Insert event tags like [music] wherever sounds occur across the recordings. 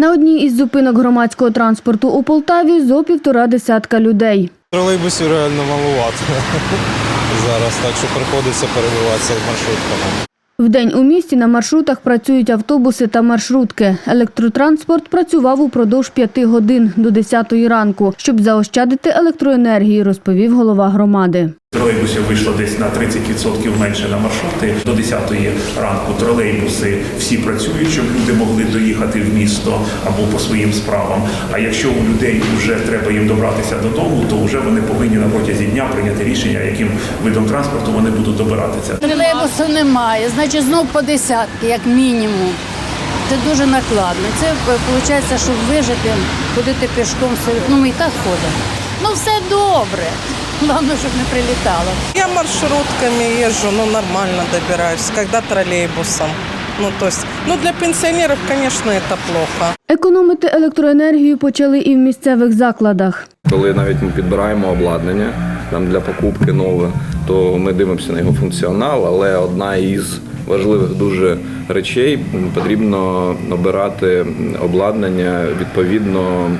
На одній із зупинок громадського транспорту у Полтаві зо півтора десятка людей. Тролейбусів реально малувато [laughs] зараз, так що приходиться перебиватися маршрутками. Вдень у місті на маршрутах працюють автобуси та маршрутки. Електротранспорт працював упродовж п'яти годин до 10 ранку, щоб заощадити електроенергії, розповів голова громади. Тролейбусів вийшло десь на 30% менше на маршрути. До 10 ранку тролейбуси всі працюють, щоб люди могли доїхати в місто або по своїм справам. А якщо у людей вже треба їм добратися додому, то вже вони повинні на протязі дня прийняти рішення, яким видом транспорту вони будуть добиратися. Тролейбусу немає, значить знов по десятки, як мінімум. Це дуже накладно. Це виходить, щоб вижити, ходити пішком. Ну ми і так ходимо. Ну все добре. Головне, щоб не прилітало. Я маршрутками езжу, ну нормально добираюсь, когда троллейбусом. Ну, то есть, ну для пенсионеров, конечно, это плохо. Економити електроенергію почали і в місцевих закладах. Коли навіть ми підбираємо обладнання там для покупки нове, то ми дивимося на його функціонал, але одна із важливих дуже речей потрібно обирати обладнання відповідно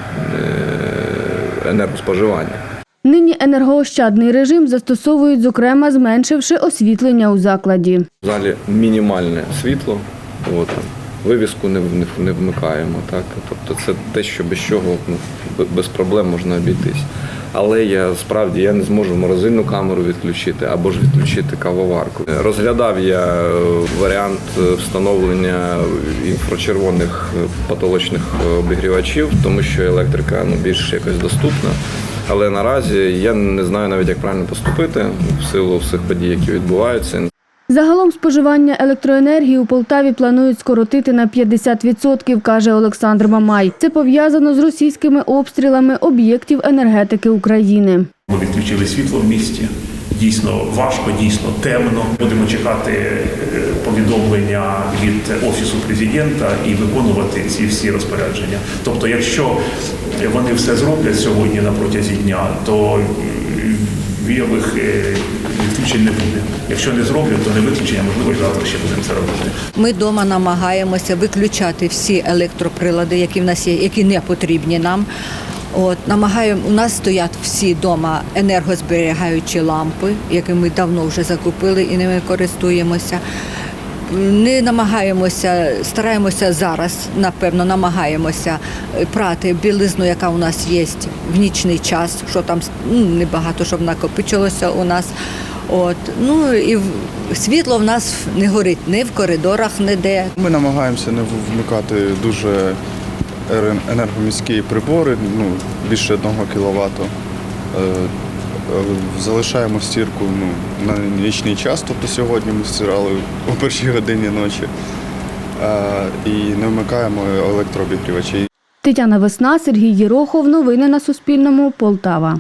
е, енергоспоживання. Нині енергоощадний режим застосовують, зокрема, зменшивши освітлення у закладі. В залі мінімальне світло, от, вивіску не, не, не вмикаємо. Так? Тобто це те, що без чого ну, без проблем можна обійтись. Але я справді я не зможу морозильну камеру відключити або ж відключити кавоварку. Розглядав я е, варіант е, встановлення інфрачервоних е, потолочних обігрівачів, тому що електрика ну, більш якось доступна. Але наразі я не знаю навіть, як правильно поступити в силу всіх подій, які відбуваються. Загалом споживання електроенергії у Полтаві планують скоротити на 50%, каже Олександр Мамай. Це пов'язано з російськими обстрілами об'єктів енергетики України. Ми відключили світло в місті. Дійсно важко, дійсно темно. Будемо чекати е, повідомлення від офісу президента і виконувати ці всі розпорядження. Тобто, якщо вони все зроблять сьогодні на протязі дня, то е, віялих е, відключень не буде. Якщо не зроблять, то не виключення, можливо, завтра ще будемо це робити. Ми вдома намагаємося виключати всі електроприлади, які в нас є, які не потрібні нам. От намагаємо у нас стоять всі вдома енергозберігаючі лампи, які ми давно вже закупили і ними користуємося. Не намагаємося, стараємося зараз, напевно, намагаємося е, прати білизну, яка у нас є в нічний час, що там ну, небагато щоб накопичилося у нас. От ну і світло в нас не горить ні в коридорах, ніде. Ми намагаємося не вмикати дуже енергоміські прибори, ну, більше 1 кВт. Залишаємо стірку ну, на нічний час, тобто сьогодні ми стирали о першій годині ночі. Е, І не вмикаємо електрообігрівачі. Тетяна Весна, Сергій Єрохов. Новини на Суспільному. Полтава.